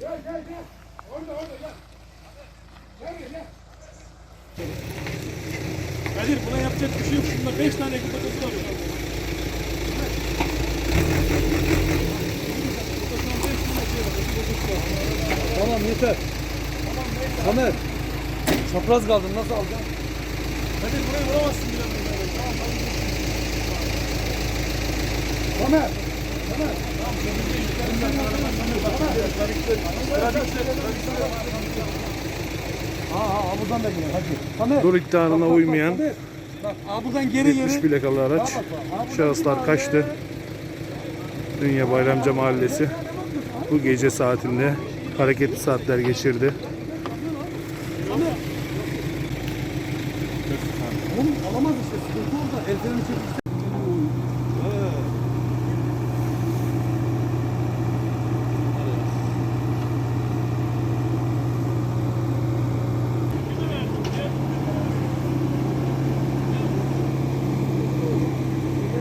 Kadir buna yapacak bir şey yok. Şunda 5 tane ekip odası var. Tamam yeter. Samet. Çapraz kaldın nasıl alacaksın? Kadir burayı vuramazsın bile. Samet. Ha ha buradan da gidelim hadi. Samet. Dur iddianına uymayan. Bak ha buradan geri geri. 70 plakalı araç. Şahıslar kaçtı. Dünya Bayramca Mahallesi bu gece saatinde hareketli saatler geçirdi. Oğlum alamaz işte sıkıntı orada. El çekilse